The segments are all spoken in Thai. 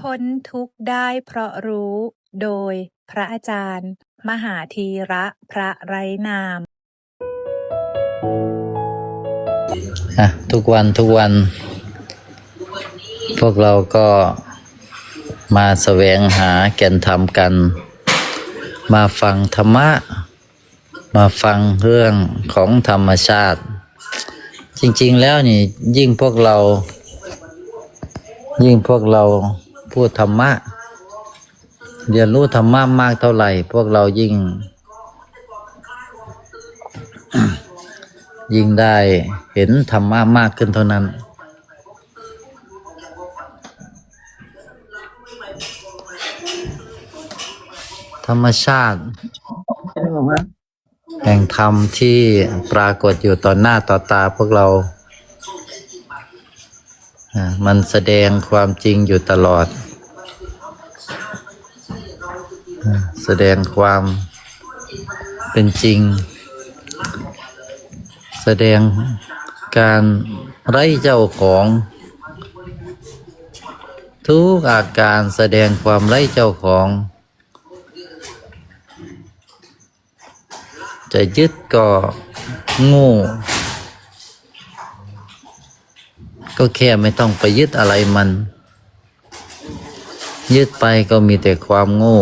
พ้นทุกข์ได้เพราะรู้ โดยพระอาจารย์ มหาธีระพระไรนามอะทุกวันทุกวัน พวกเราก็มาแสวงหาแก่นธรรมกัน มาฟังธรรมะ มาฟังเรื่องของธรรมชาติ จริง ๆ แล้วนี่ยิ่งพวกเรา ยิ่งพวกเรา พูดธรรมะ เรียนรู้ธรรมะมากเท่าไหร่ พวกเรายิ่ง ยิ่งได้เห็นธรรมะมากขึ้นเท่านั้น ธรรมชาติแห่งธรรมที่ปรากฏอยู่ต่อหน้าต่อตาพวกเราอ่า มันแสดงความจริงอยู่ตลอด แสดงความเป็นจริง แสดงการไร้เจ้าของ ทุกอาการแสดงความไร้เจ้าของ จะยึดก็ง่ ก็แค่ไม่ต้องไปยึดอะไรมัน ยึดไปก็มีแต่ความโง่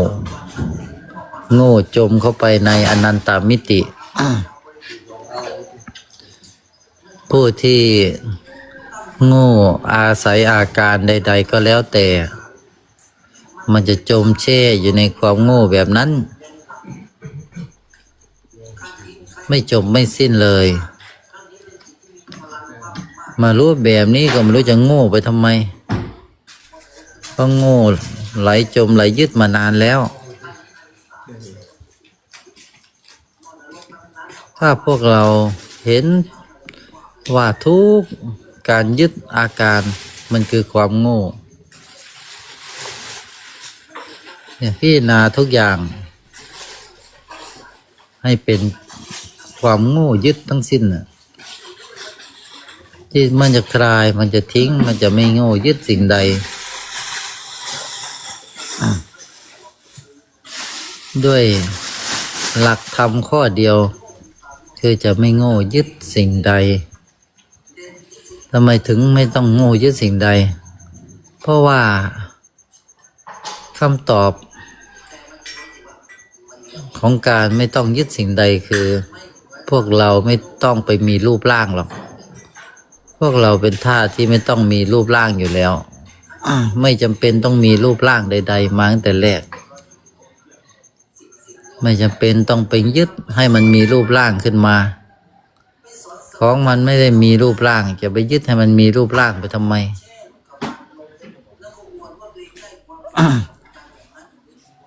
โง่จมเข้าไปในอนันตามิติ ผู้ที่โง่อาศัยอาการใด ๆ ก็แล้วแต่ มันจะจมแช่อยู่ในความโง่แบบนั้น ไม่จบไม่สิ้นเลย มารู้แบบนี้ก็ไม่รู้จะโง่ไปทำไมเพราะโง่ไหลจมไหลยึดมานานแล้ว ถ้าพวกเราเห็นว่าทุกการยึดอาการมันคือความโง่เนี่ยพี่นาทุกอย่าง ให้เป็นความโง่ยึดทั้งสิ้นน่ะ ที่มันจะคลาย มันจะทิ้ง มันจะไม่โง่ยึดสิ่งใด ด้วยหลักธรรมข้อเดียว คือจะไม่โง่ยึดสิ่งใดทำไมถึงไม่ต้องโง่ยึดสิ่งใด เพราะว่าคำตอบ ของการไม่ต้องยึดสิ่งใดคือ พวกเราไม่ต้องไปมีรูปร่างหรอก วกเราเป็นท่าที่ไม่ต้องมีรูปร่างอยู่แล้ว ไม่จำเป็นต้องมีรูปร่างใด ๆ มาตั้งแต่แรก ไม่จำเป็นต้องไปยึดให้มันมีรูปร่างขึ้นมา ของมันไม่ได้มีรูปร่าง จะไปยึดให้มันมีรูปร่างไปทำไม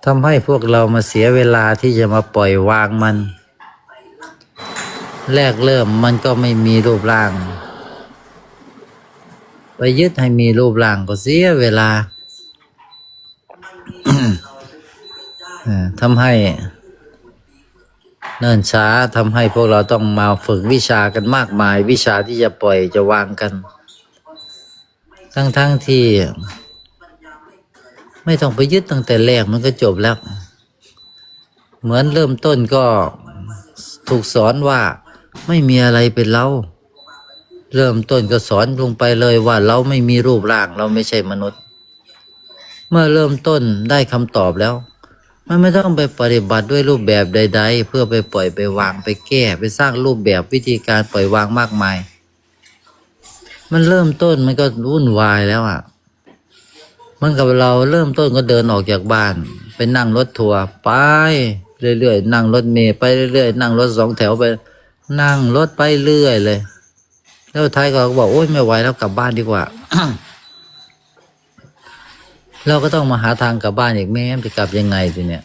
ทำให้พวกเรามาเสียเวลาที่จะมาปล่อยวางมัน แรกเริ่มมันก็ไม่มีรูปร่าง ไปยึดให้มีรูปร่างก็เสียเวลาทำให้เนิ่นช้าทำให้พวกเราต้องมาฝึกวิชากันมากมาย วิชาที่จะปล่อยจะวางกัน ทั้งๆทที่ ไม่ต้องไปยึดตั้งแต่แรกมันก็จบแล้ว เหมือนเริ่มต้นก็ถูกสอนว่าไม่มีอะไรเป็นเรา เริ่มต้นก็สอนลงไปเลยว่าเราไม่มีรูปร่างเราไม่ใช่มนุษย์ เมื่อเริ่มต้นได้คำตอบแล้ว มันไม่ต้องไปปฏิบัติด้วยรูปแบบใด ๆ เพื่อไปปล่อยไปวางไปแก้ ไปสร้างรูปแบบวิธีการปล่อยวางมากมาย มันเริ่มต้นมันก็วุ่นวายแล้วอะมันกับเราเริ่มต้นก็เดินออกจากบ้าน ไปนั่งรถทัวร์ไปเรื่อยๆนั่งรถเมล์ไปเรื่อยๆนั่งรถสองแถวไป นั่งรถไปเรื่อยเลย แล้วท้ายก็บอกโอ๊ยไม่ไหวแล้วกลับบ้านดีกว่า เราก็ต้องมาหาทางกลับบ้านอีกแม่จะกลับยังไงทีเนี้ย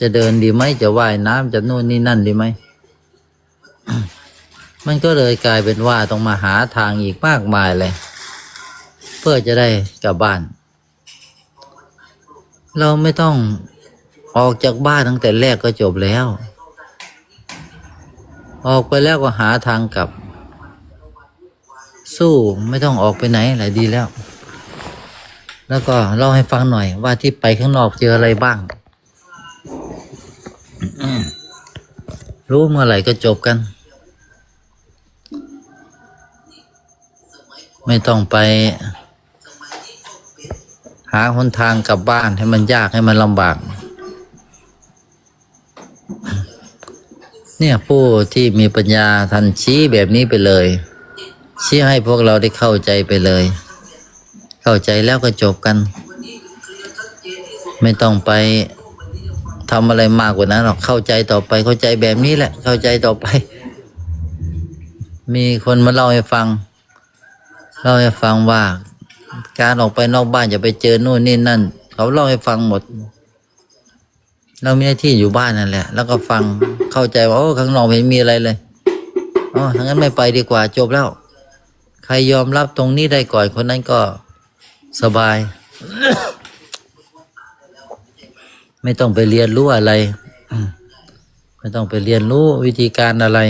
จะเดินดีไหมจะว่ายน้ำจะนู่นนี่นั่นดีไหมมันก็เลยกลายเป็นว่าต้องมาหาทางอีกมากมายเลย เพื่อจะได้กลับบ้าน เราไม่ต้องออกจากบ้านตั้งแต่แรกก็จบแล้ว ออกไปแล้วก็หาทางกลับ สู้ไม่ต้องออกไปไหนหละดีแล้ว แล้วก็เล่าให้ฟังหน่อยว่าที่ไปข้างนอกเจออะไรบ้าง รู้เมื่อไหร่ก็จบกัน ไม่ต้องไป หาหนทางกลับบ้านให้มันยากให้มันลำบาก เนี่ยผู้ที่มีปัญญาทันชี้แบบนี้ไปเลย ชี้ให้พวกเราได้เข้าใจไปเลย เข้าใจแล้วก็จบกัน ไม่ต้องไปทำอะไรมากกว่านั้นหรอกเข้าใจต่อไปเข้าใจแบบนี้แหละ เข้าใจต่อไป มีคนมาเล่าให้ฟังเล่าให้ฟังว่า การออกไปนอกบ้านจะไปเจอนู่นนี่นั่น เขาเล่าให้ฟังหมด เรามีหน้าที่อยู่บ้านนั่นแหละ แล้วก็ฟังเข้าใจว่าโอ้ข้างนอกไม่มีอะไรเลยอ๋อทั้างนั้นไม่ไปดีกว่าจบแล้ว ใครยอมรับตรงนี้ได้ก่อนคนนั้นก็สบาย ไม่ต้องไปเรียนรู้อะไร ไม่ต้องไปเรียนรู้วิธีการอะไร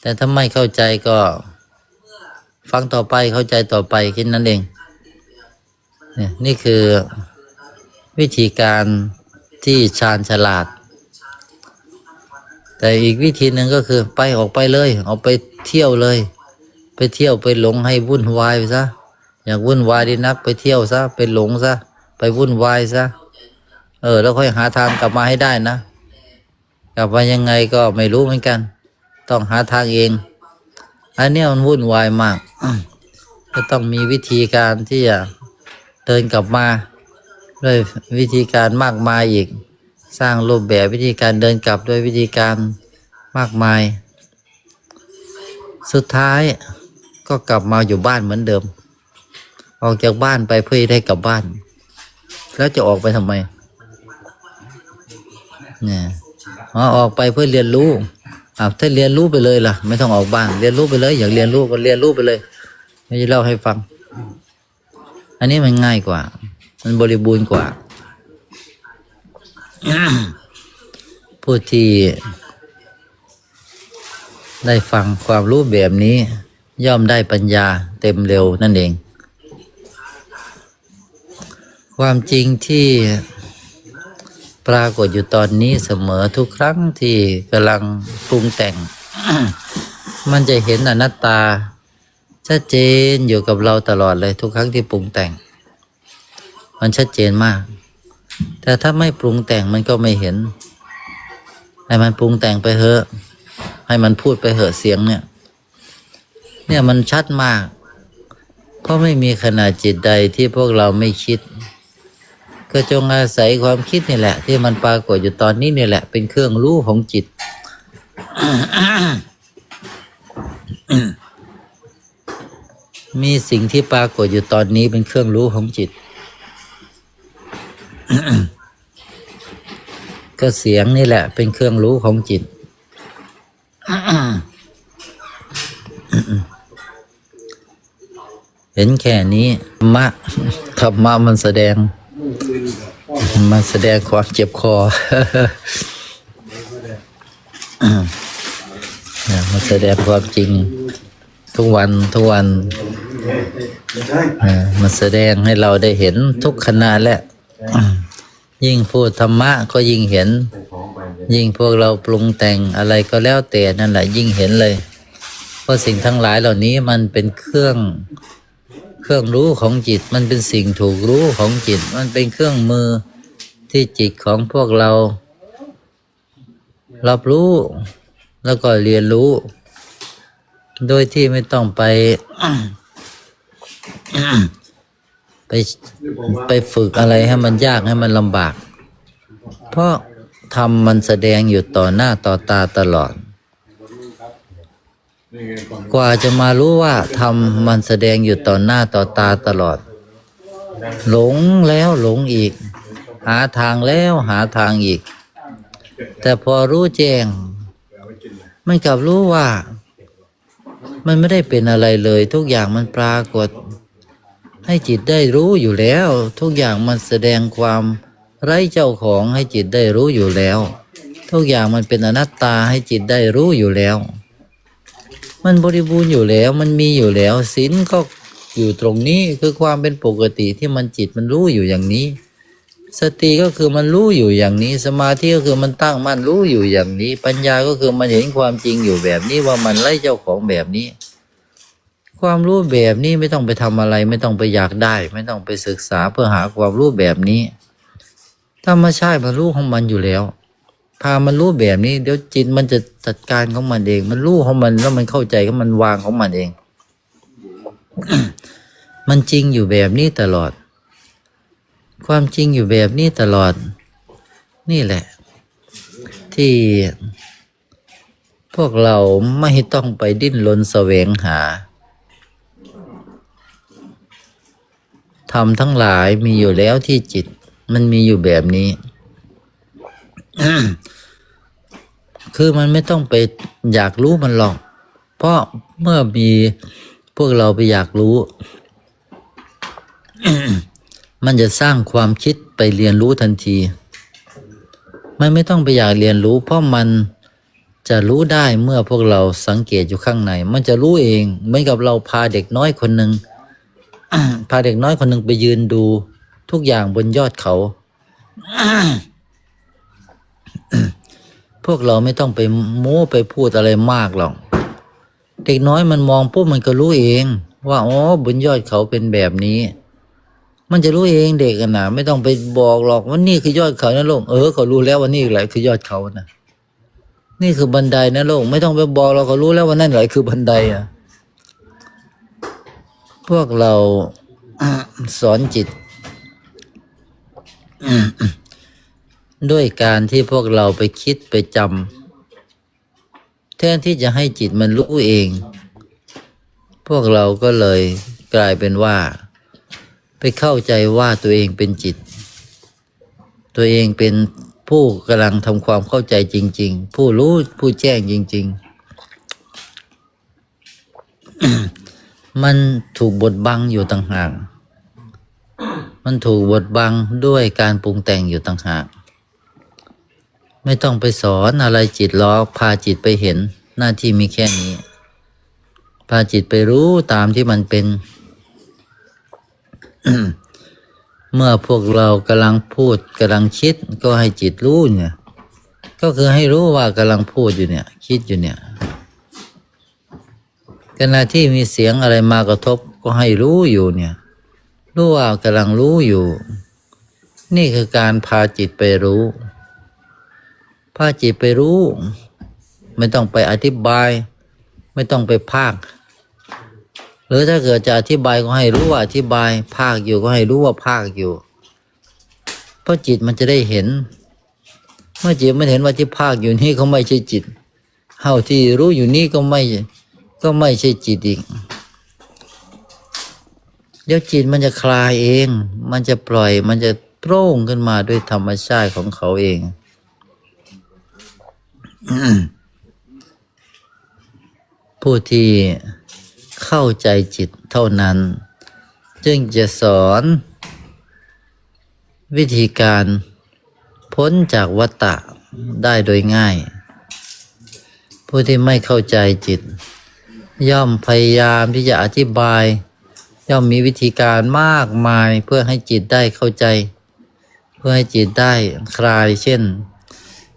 แต่ถ้าไม่เข้าใจก็ ฟังต่อไปเข้าใจต่อไปแค่นั้นเองเนี่ยนี่คือวิธีการที่ชาญฉลาด แต่อีกวิธีหนึ่งก็คือไปออกไปเลย ออกไป เที่ยวเลย ไปเที่ยวไปหลงให้วุ่นวายไปซะอยากวุ่นวายดีนัก ไปเที่ยวซะไปหลงซะไปวุ่นวายซะเออ แล้วค่อยหาทางกลับมาให้ได้นะ กลับมายังไงก็ไม่รู้เหมือนกัน ต้องหาทางเอง อันนี้มันวุ่นวายมากก็ต้องมีวิธีการที่จะเดินกลับมาด้วยวิธีการมากมายอีก สร้างรูปแบบวิธีการเดินกลับด้วยวิธีการมากมาย สุดท้ายก็กลับมาอยู่บ้านเหมือนเดิม ออกจากบ้านไปเพื่อได้กลับบ้าน แล้วจะออกไปทำไมเนี่ยอ๋อออกไปเพื่อเรียนรู้อ่าถ้าเรียนรู้ไปเลยล่ะ ไม่ต้องออกบ้านเรียนรู้ไปเลย อยากเรียนรู้ก็เรียนรู้ไปเลยไม่จะเล่าให้ฟัง อันนี้มันง่ายกว่า มันบริบูรณ์กว่าผู้ที่ ได้ฟังความรู้แบบนี้ย่อมได้ปัญญาเต็มเร็วนั่นเอง ความจริงที่ปรากฏอยู่ตอนนี้เสมอทุกครั้งที่กำลังปรุงแต่ง มันจะเห็นอนัตตาชัดเจนอยู่กับเราตลอดเลยทุกครั้งที่ปรุงแต่ง มันชัดเจนมาก แต่ถ้าไม่ปรุงแต่งมันก็ไม่เห็นให้มันปรุงแต่งไปเถอะ ให้มันพูดไปเหอะเสียงเนี่ย เนี่ยมันชัดมาก เพราะไม่มีขนาดจิตใดที่พวกเราไม่คิด ก็จงอาศัยความคิดนี่แหละ ที่มันปรากฏอยู่ตอนนี้นี่แหละ เป็นเครื่องรู้ของจิตมีสิ่งที่ปรากฏอยู่ตอนนี้เป็นเครื่องรู้ของจิต ก็เสียงนี่แหละ เป็นเครื่องรู้ของจิต เห็นแค่นี้ธรรมะธรรมะมันแสดง มันแสดงความเจ็บคอมันแสดงความจริง ทุกวันทุกวันมันแสดงให้เราได้เห็นทุกขณะแหละยิ่งพูดธรรมะก็ยิ่งเห็น ยิ่งพวกเราปรุงแต่งอะไรก็แล้วแต่นั่นแหละยิ่งเห็นเลย เพราะสิ่งทั้งหลายเหล่านี้มันเป็นเครื่องเครื่องรู้ของจิต มันเป็นสิ่งถูกรู้ของจิต มันเป็นเครื่องมือที่จิตของพวกเรา รับรู้แล้วก็เรียนรู้ โดยที่ไม่ต้องไปไปไปฝึกอะไรให้มันยากให้มันลำบาก เพราะ ทำมันแสดงอยู่ต่อหน้าต่อตาตลอด กว่าจะมารู้ว่าทำมันแสดงอยู่ต่อหน้าต่อตาตลอด หลงแล้วหลงอีก หาทางแล้วหาทางอีก แต่พอรู้แจ้งมันกลับรู้ว่า มันไม่ได้เป็นอะไรเลย ทุกอย่างมันปรากฏ ให้จิตได้รู้อยู่แล้ว ทุกอย่างมันแสดงความ ไร้เจ้าของให้จิตได้รู้อยู่แล้ว ทุกอย่างมันเป็นอนัตตาให้จิตได้รู้อยู่แล้ว มันบริบูรณ์อยู่แล้ว มันมีอยู่แล้วศีลก็อยู่ตรงนี้คือความเป็นปกติที่มันจิตมันรู้อยู่อย่างนี้ สติก็คือมันรู้อยู่อย่างนี้ สมาธิก็คือมันตั้งมั่นรู้อยู่อย่างนี้ ปัญญาก็คือมันเห็นความจริงอยู่แบบนี้ว่ามันไล่เจ้าของแบบนี้ ความรู้แบบนี้ไม่ต้องไปทำอะไร ไม่ต้องไปอยากได้ ไม่ต้องไปศึกษาเพื่อหาความรู้แบบนี้ ธรรมชาติมันรู้ของมันอยู่แล้ว พามันรู้แบบนี้ เดี๋ยวจิตมันจะจัดการของมันเอง มันรู้ของมันแล้วมันเข้าใจก็มันวางของมันเอง มันจริงอยู่แบบนี้ตลอด ความจริงอยู่แบบนี้ตลอด นี่แหละ ที่พวกเราไม่ต้องไปดิ้นรนแสวงหาทำทั้งหลายมีอยู่แล้วที่จิต มันมีอยู่แบบนี้ คือมันไม่ต้องไปอยากรู้มันหรอก เพราะเมื่อมีพวกเราไปอยากรู้ มันจะสร้างความคิดไปเรียนรู้ทันที มันไม่ต้องไปอยากเรียนรู้ เพราะมันจะรู้ได้เมื่อพวกเราสังเกตอยู่ข้างใน มันจะรู้เอง เหมือนกับเราพาเด็กน้อยคนหนึ่งพาเด็กน้อยคนหนึ่งไปยืนดู ทุกอย่างบนยอดเขา พวกเราไม่ต้องไปโม้ไปพูดอะไรมากหรอก เด็กน้อยมันมองปุ๊บมันก็รู้เอง ว่าอ๋อบนยอดเขาเป็นแบบนี้ มันจะรู้เองเด็กกันนะไม่ต้องไปบอกหรอกว่านี่คือยอดเขานะลูกเออเขารู้แล้วว่านี่แหละคือยอดเขานะนี่คือบันไดนะลูกไม่ต้องไปบอกเราเขารู้แล้วว่านั่นแหละคือบันไดอะ พวกเราสอนจิต ด้วยการที่พวกเราไปคิดไปจำแทนที่จะให้จิตมันรู้เอง พวกเราก็เลยกลายเป็นว่า ไปเข้าใจว่าตัวเองเป็นจิต ตัวเองเป็นผู้กำลังทำความเข้าใจจริง ๆ ผู้รู้ผู้แจ้งจริง ๆ มันถูกบดบังอยู่ต่างหาก มันถูกบดบังด้วยการปรุงแต่งอยู่ต่างหาก ไม่ต้องไปสอนอะไรจิตล้อพาจิตไปเห็นหน้าที่มีแค่นี้ พาจิตไปรู้ตามที่มันเป็น เมื่อพวกเรากำลังพูดกำลังคิดก็ให้จิตรู้เนี่ย ก็คือให้รู้ว่ากำลังพูดอยู่เนี่ย คิดอยู่เนี่ยขณะที่มีเสียงอะไรมากระทบก็ให้รู้อยู่เนี่ย รู้ว่ากำลังรู้อยู่ นี่คือการพาจิตไปรู้ พาจิตไปรู้ ไม่ต้องไปอธิบาย ไม่ต้องไปภาค หรือถ้าเกิดจะอธิบายก็ให้รู้ว่าอธิบาย ภาคอยู่ก็ให้รู้ว่าภาคอยู่ เพราะจิตมันจะได้เห็น เมื่อจิตมันเห็นว่าที่ภาคอยู่นี่ก็ไม่ใช่จิตเท่าที่รู้อยู่นี่ก็ไม่ก็ไม่ใช่จิตอีก เดี๋ยวจิตมันจะคลายเอง มันจะปล่อย มันจะโปร่งขึ้นมาด้วยธรรมชาติของเขาเอง ผู้ที่เข้าใจจิตเท่านั้น จึงจะสอน วิธีการพ้นจากวัฏฏะได้โดยง่าย ผู้ที่ไม่เข้าใจจิต ย่อมพยายามที่จะอธิบาย ย่อมมีวิธีการมากมายเพื่อให้จิตได้เข้าใจ เพื่อให้จิตได้คลายเช่น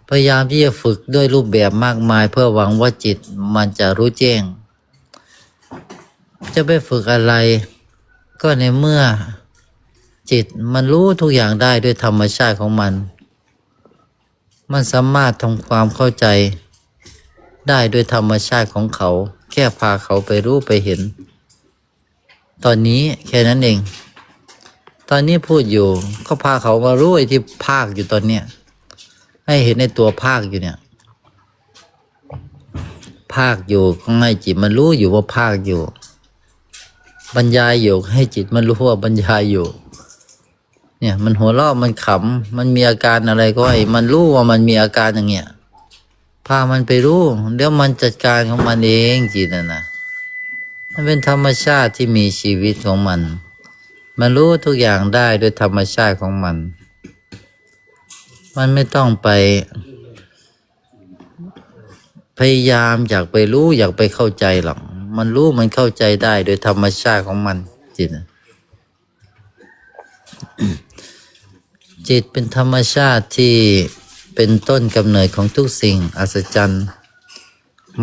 พยายามที่จะฝึกด้วยรูปแบบมากมาย เพื่อหวังว่าจิตมันจะรู้แจ้ง จะไปฝึกอะไร ก็ในเมื่อจิตมันรู้ทุกอย่างได้ด้วยธรรมชาติของมัน มันสามารถทำความเข้าใจ ได้ด้วยธรรมชาติของเขา แค่พาเขาไปรู้ไปเห็น ตอนนี้แค่นั้นเอง ตอนนี้พูดอยู่ ก็พาเขามารู้ไอ้ที่ภาคอยู่ตอนเนี้ยให้เห็นในตัวภาคอยู่เนี่ย ภาคอยู่ก็ให้จิตมันรู้อยู่ว่าภาคอยู่ บรรยายอยู่ให้จิตมันรู้ว่าบรรยายอยู่ เนี่ย มันหัวเราะมันขำมันมีอาการอะไรก็ให้มันรู้ว่ามันมีอาการอย่างเงี้ยพามันไปรู้เดี๋ยวมันจัดการของมันเองจิตน่ะนะ มันเป็นธรรมชาติที่มีชีวิตของมัน มันรู้ทุกอย่างได้ด้วยธรรมชาติของมัน มันไม่ต้องไป พยายามอยากไปรู้อยากไปเข้าใจหรอก มันรู้มันเข้าใจได้โดยธรรมชาติของมันจิตนะจิตเป็นธรรมชาติที่เป็นต้นกำเนิดของทุกสิ่งอัศจรรย์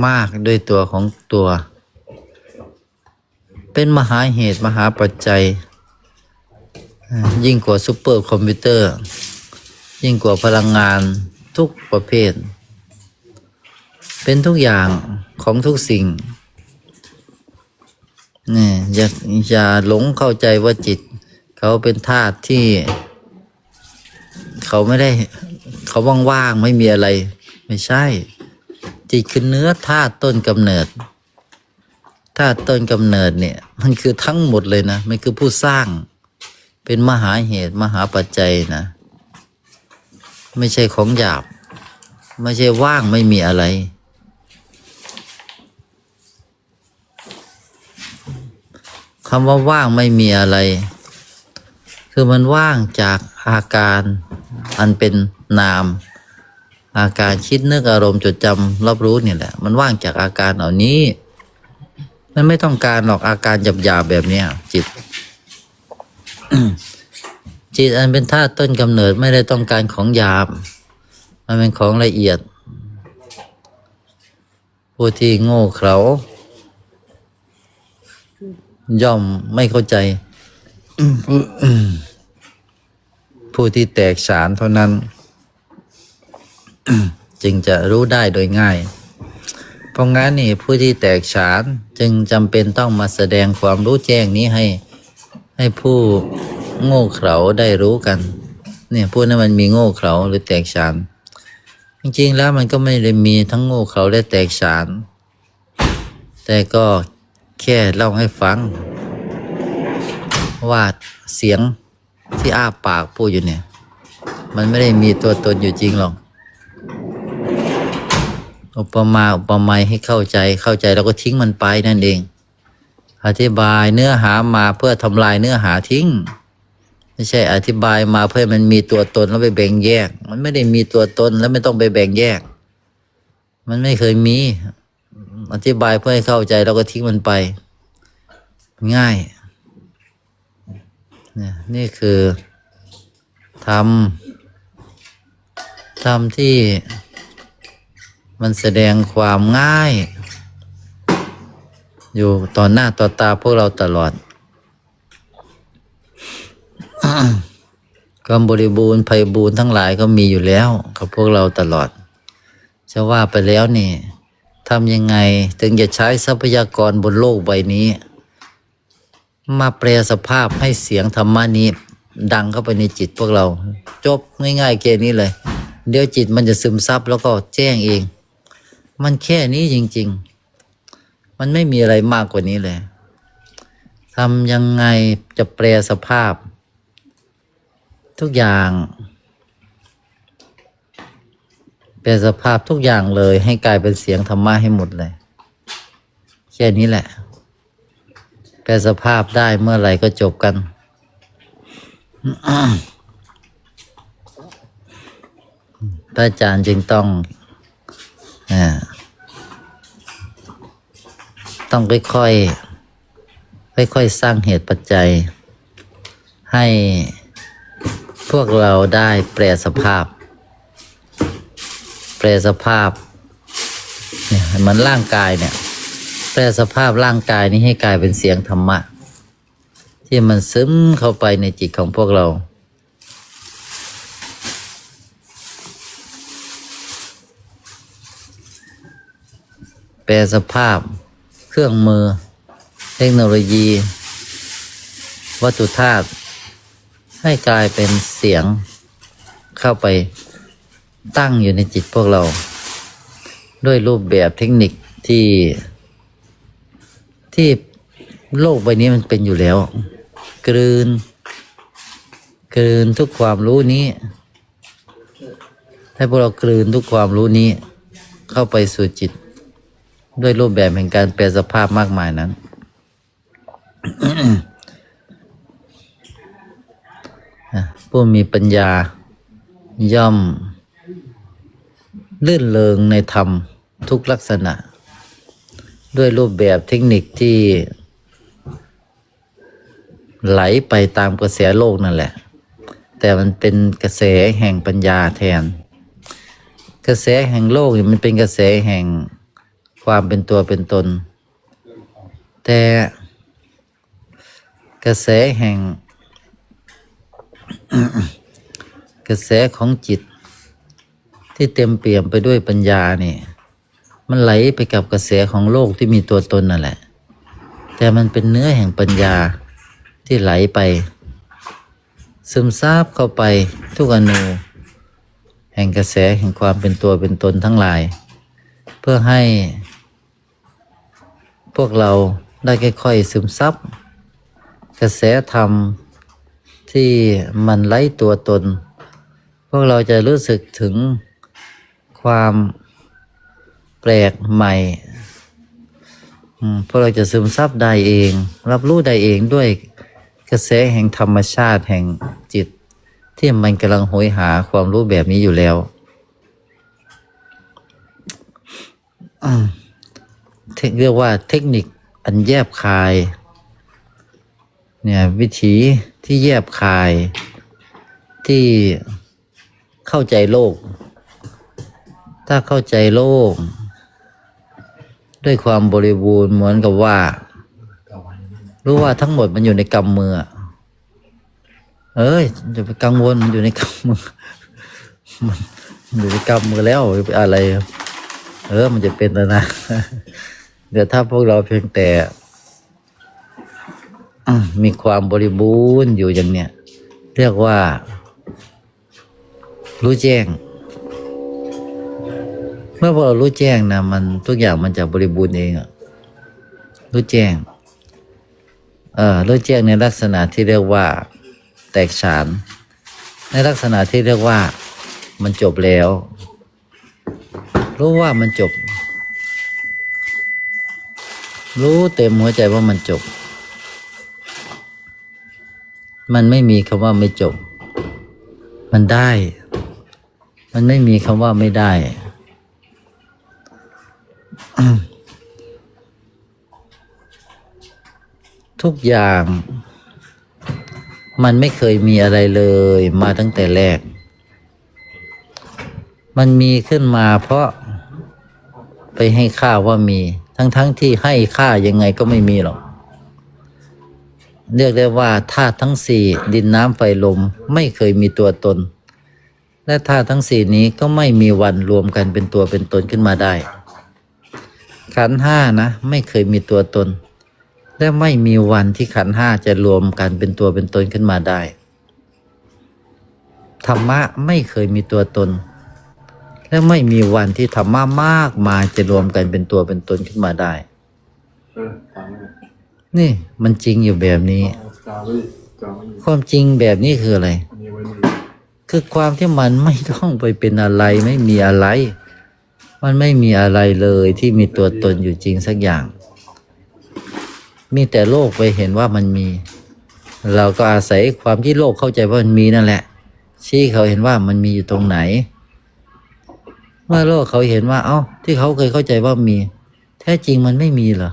มากด้วยตัวของตัว เป็นมหาเหตุมหาปัจจัย ยิ่งกว่าซูเปอร์คอมพิวเตอร์ ยิ่งกว่าพลังงานทุกประเภท เป็นทุกอย่างของทุกสิ่งนี่อย่าอย่าหลงเข้าใจว่าจิต เขาเป็นธาตุที่ เขาไม่ได้ เขาว่างๆไม่มีอะไร ไม่ใช่ จิตคือเนื้อธาตุต้นกำเนิด ธาต้นกำเนิดเนี่ย มันคือทั้งหมดเลยนะมันคือผู้สร้าง เป็นมหาเหตุมหาปัจจัยนะ ไม่ใช่ของหยาบ ไม่ใช่ว่างไม่มีอะไร คำว่าว่างไม่มีอะไร คือมันว่างจากอาการอันเป็นนาม อาการคิดนึกอารมณ์จดจำรับรู้เนี่ยแหละ มันว่างจากอาการเหล่านี้ มันไม่ต้องการหรอกอาการหยาบๆแบบเนี้ยจิต จิตอันเป็นธาตุต้นกำเนิดไม่ได้ต้องการของหยาบ มันเป็นของละเอียด ผู้ที่โง่เขลาย่อมไม่เข้าใจ ผู้ที่แตกฉานเท่านั้น จึงจะรู้ได้โดยง่าย เพราะงั้นนี่ผู้ที่แตกฉานจึงจำเป็นต้องมาแสดงความรู้แจ้งนี้ให้ ให้ผู้โง่เขลาได้รู้กัน เนี่ยผู้นั้นมันมีโง่เขลาหรือแตกฉาน จริงๆแล้วมันก็ไม่ได้มีทั้งโง่เขลาและแตกฉาน แต่ก็แค่เล่าให้ฟัง ว่าเสียงที่อ้าปากพูดอยู่เนี่ย มันไม่ได้มีตัวตนอยู่จริงหรอก อุปมาอุปไมยให้เข้าใจเข้าใจแล้วก็ทิ้งมันไปนั่นเอง อธิบายเนื้อหามาเพื่อทำลายเนื้อหาทิ้ง ไม่ใช่อธิบายมาเพื่อมันมีตัวตนแล้วไปแบ่งแยก มันไม่ได้มีตัวตนแล้วไม่ต้องไปแบ่งแยก มันไม่เคยมี อธิบายเพื่อให้เข้าใจแล้วก็ทิ้งมันไป ง่ายนี่คือทำทำที่ มันแสดงความง่าย อยู่ต่อหน้าต่อตาพวกเราตลอดความบริบูรณ์ไพบูรณ์ทั้งหลายก็มีอยู่แล้วกับพวกเราตลอดจะว่าไปแล้วนี่ทำยังไงถึงจะใช้ทรัพยากรบนโลกใบนี้ มาแปลสภาพให้เสียงธรรมะนี้ ดังเข้าไปในจิตพวกเรา จบง่ายๆแค่นี้เลย เดี๋ยวจิตมันจะซึมซับแล้วก็แจ้งเอง มันแค่นี้จริง ๆ มันไม่มีอะไรมากกว่านี้เลยทำยังไงจะแปลสภาพ ทุกอย่าง แปลสภาพทุกอย่างเลยให้กลายเป็นเสียงธรรมะให้หมดเลย แค่นี้แหละ แปลสภาพได้เมื่อไหร่ก็จบกันพระอาจารย์จึงต้อง ต้องค่อยๆ ค่อยๆ สร้างเหตุปัจจัย ให้พวกเราได้แปลสภาพ แปลสภาพ เนี่ยเหมือนร่างกายเนี่ย แปลสภาพร่างกายนี้ให้กลายเป็นเสียงธรรมะ ที่มันซึมเข้าไปในจิตของพวกเรา แปลสภาพ เครื่องมือ เทคโนโลยี วัตถุธาตุให้กลายเป็นเสียงเข้าไปตั้งอยู่ในจิตพวกเรา ด้วยรูปแบบเทคนิคที่ ที่โลกใบนี้มันเป็นอยู่แล้ว กลืน กลืนทุกความรู้นี้ ให้พวกเรากลืนทุกความรู้นี้ เข้าไปสู่จิต ด้วยรูปแบบแห่งการแปลสภาพมากมายนั้น ผู้มีปัญญาย่อม ลื่นเลงในธรรมทุกลักษณะ ด้วยรูปแบบเทคนิคที่ ไหลไปตามกระแสโลกนั่นแหละ แต่มันเป็นกระแสแห่งปัญญาแทน กระแสแห่งโลกมันเป็นกระแสแห่ง ความเป็นตัวเป็นตน แต่กระแสแห่ง กระแสของจิต ที่เต็มเปี่ยมไปด้วยปัญญานี่ มันไหลไปกับกระแสของโลกที่มีตัวตนนั่นแหละ แต่มันเป็นเนื้อแห่งปัญญาที่ไหลไป ซึมซาบเข้าไปทุกอนูแห่งกระแสแห่งความเป็นตัวเป็นตนทั้งหลาย เพื่อให้ พวกเราได้ค่อยๆซึมซับ กระแสธรรมที่มันไล่ตัวตน พวกเราจะรู้สึกถึงความแปลกใหม่พวกเราจะซึมซับได้เอง รับรู้ได้เองด้วยกระแสแห่งธรรมชาติแห่งจิต ที่มันกำลังโหยหาความรู้แบบนี้อยู่แล้ว เรียกว่าเทคนิคอันแยบคาย เนี่ยวิธีที่แยบคายที่เข้าใจโลก ถ้าเข้าใจโลก ด้วยความบริบูรณ์เหมือนกับว่า รู้ว่าทั้งหมดมันอยู่ในกำมือ เอ้ยจะไปกังวลมันอยู่ในกำมือมันอยู่ในกำมือแล้วอะไร เออมันจะเป็นแล้วนะ เดี๋ยวถ้าพวกเราเพียงแต่มมีความบริบูรณ์อยู่อย่างเนี้ยเรียกว่า รู้แจ้ง เมื่อพวกเรารู้แจ้งนะมันทุกอย่างมันจะบริบูรณ์เองอะรู้แจ้ง เออรู้แจ้งในลักษณะที่เรียกว่า แตกฉาน ในลักษณะที่เรียกว่า มันจบแล้ว รู้ว่ามันจบ รู้เต็มหัวใจว่ามันจบ มันไม่มีคำว่าไม่จบ มันได้ มันไม่มีคำว่าไม่ได้ ทุกอย่าง มันไม่เคยมีอะไรเลยมาตั้งแต่แรก มันมีขึ้นมาเพราะไปให้ค่าว่ามี ทั้งๆทที่ให้ค่ายังไงก็ไม่มีหรอก เรียกได้ว่าธาตุทั้งสี่ดินน้ำไฟลมไม่เคยมีตัวตน และธาตุทั้งสี่นี้ก็ไม่มีวันรวมกันเป็นตัวเป็นตนขึ้นมาได้ ขันห้านะไม่เคยมีตัวตน และไม่มีวันที่ขันห้าจะรวมกันเป็นตัวเป็นตนขึ้นมาได้ธรรมะไม่เคยมีตัวตน และไม่มีวันที่ธรรมะมากมายจะรวมกันเป็นตัวเป็นตนขึ้นมาได้ นี่มันจริงอยู่แบบนี้ ความจริงแบบนี้คืออะไร คือความที่มันไม่ต้องไปเป็นอะไรไม่มีอะไร มันไม่มีอะไรเลยที่มีตัวตนอยู่จริงสักอย่าง มีแต่โลกไปเห็นว่ามันมี เราก็อาศัยความที่โลกเข้าใจว่ามันมีนั่นแหละชี้เขาเห็นว่ามันมีอยู่ตรงไหน เมื่อโลกเขาเห็นว่า เอ้า ที่เขาเคยเข้าใจว่ามี แท้จริงมันไม่มีเหรอ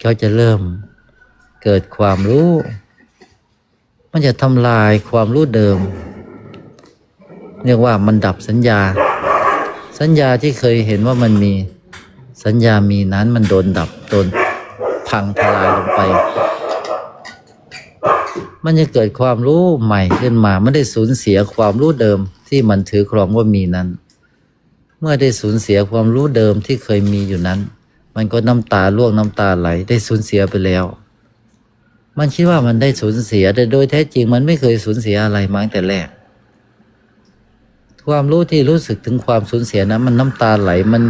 เขาจะเริ่มเกิดความรู้ มันจะทำลายความรู้เดิม เรียกว่ามันดับสัญญา สัญญาที่เคยเห็นว่ามันมี สัญญามีนั้นมันโดนดับโดนพังทลายลงไป มันจะเกิดความรู้ใหม่ขึ้นมา ไม่ได้สูญเสียความรู้เดิมที่มันถือครองว่ามีนั้น เมื่อได้สูญเสียความรู้เดิมที่เคยมีอยู่นั้น มันก็น้ำตาล่วงน้ำตาไหลได้สูญเสียไปแล้ว มันคิดว่ามันได้สูญเสียแต่โดยแท้จริงมันไม่เคยสูญเสียอะไรมาตั้งแต่แรก ความรู้ที่รู้สึกถึงความสูญเสียนั้น มันน้ำตาไหลมัน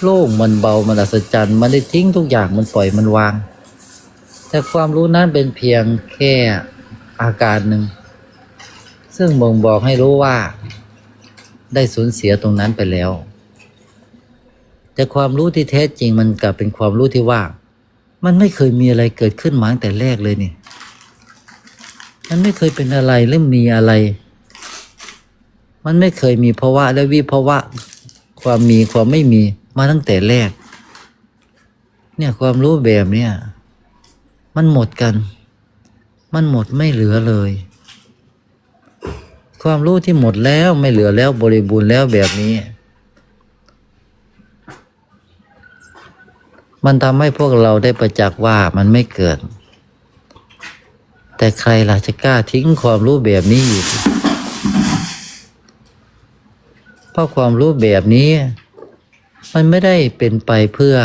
โล่งมันเบามันอัศจรรย์ มันได้ทิ้งทุกอย่างมันปล่อยมันวาง แต่ความรู้นั้นเป็นเพียงแค่อาการหนึ่งซึ่งบ่งบอกให้รู้ว่า ได้สูญเสียตรงนั้นไปแล้ว แต่ความรู้ที่แท้จริงมันกลับเป็นความรู้ที่ว่า มันไม่เคยมีอะไรเกิดขึ้นมาตั้งแต่แรกเลยนี่ มันไม่เคยเป็นอะไรหรือมีอะไร มันไม่เคยมีภาวะและวิภาวะ ความมีความไม่มีมาตั้งแต่แรก เนี่ยความรู้แบบเนี้ยมันหมดกัน มันหมดไม่เหลือเลย ความรู้ที่หมดแล้วไม่เหลือแล้วบริบูรณ์แล้วแบบนี้ มันทำให้พวกเราได้ประจักษ์ว่ามันไม่เกิด แต่ใครล่ะจะกล้าทิ้งความรู้แบบนี้อยู่เพราะความรู้แบบนี้ มันไม่ได้เป็นไปเพื่อ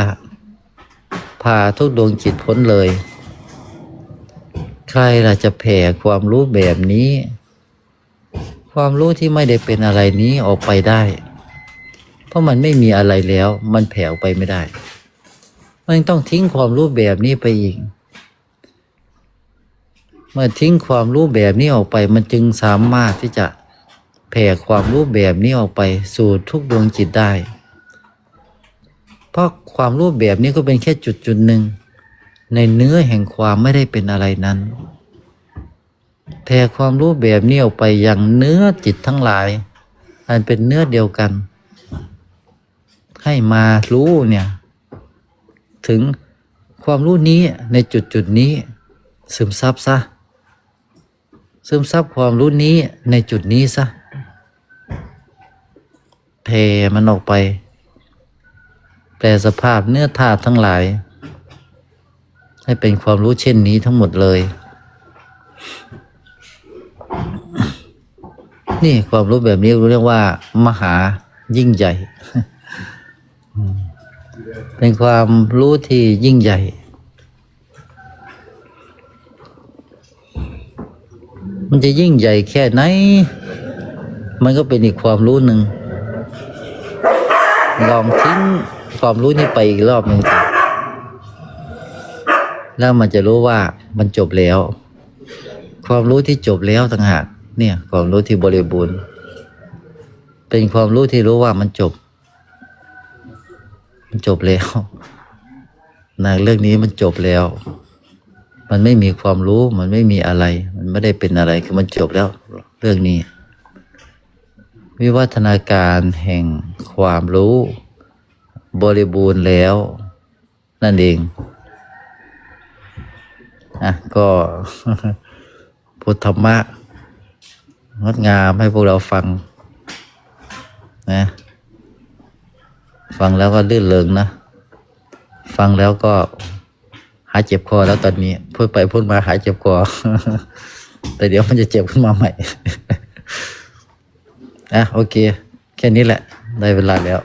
พาทุกดวงจิตพ้นเลย ใครล่ะจะแผ่ความรู้แบบนี้ ความรู้ที่ไม่ได้เป็นอะไรนี้ออกไปได้ เพราะมันไม่มีอะไรแล้ว มันแผ่ออกไปไม่ได้ มันต้องทิ้งความรู้แบบนี้ไปอีก เมื่อทิ้งความรู้แบบนี้ออกไป มันจึงสามารถที่จะแผ่ความรู้แบบนี้ออกไปสู่ทุกดวงจิตได้ เพราะความรู้แบบนี้ก็เป็นแค่จุดจุดหนึ่งในเนื้อแห่งความไม่ได้เป็นอะไรนั้น แผ่ความรู้แบบนี้ออกไปอย่างเนื้อจิตทั้งหลาย อันเป็นเนื้อเดียวกัน ให้มารู้เนี่ย ถึงความรู้นี้ในจุดจุดนี้ ซึมซับซะ ซึมซับความรู้นี้ในจุดนี้ซะแผ่มันออกไป แปลสภาพเนื้อธาตุทั้งหลาย ให้เป็นความรู้เช่นนี้ทั้งหมดเลย นี่ความรู้แบบนี้เรียกว่า มหายิ่งใหญ่ เป็นความรู้ที่ยิ่งใหญ่มันจะยิ่งใหญ่แค่ไหน มันก็เป็นอีกความรู้หนึ่ง ลองทิ้งความรู้นี้ไปอีกรอบหนึ่งสิแล้วมันจะรู้ว่ามันจบแล้ว ความรู้ที่จบแล้วต่างหาก เนี่ย ความรู้ที่บริบูรณ์ เป็นความรู้ที่รู้ว่ามันจบ มันจบแล้วนะเรื่องนี้มันจบแล้ว มันไม่มีความรู้ มันไม่มีอะไร มันไม่ได้เป็นอะไร คือมันจบแล้ว เรื่องนี้ วิวัฒนาการแห่งความรู้ บริบูรณ์แล้ว นั่นเองอะก็พุทธธรรมะ งดงามให้พวกเราฟังนะฟังแล้วก็ลื่นเริงนะ ฟังแล้วก็หายเจ็บคอแล้วตอนนี้พูดไปพูดมาหายเจ็บคอแต่เดี๋ยวมันจะเจ็บขึ้นมาใหม่อะโอเค แค่นี้แหละ ได้เวลาแล้ว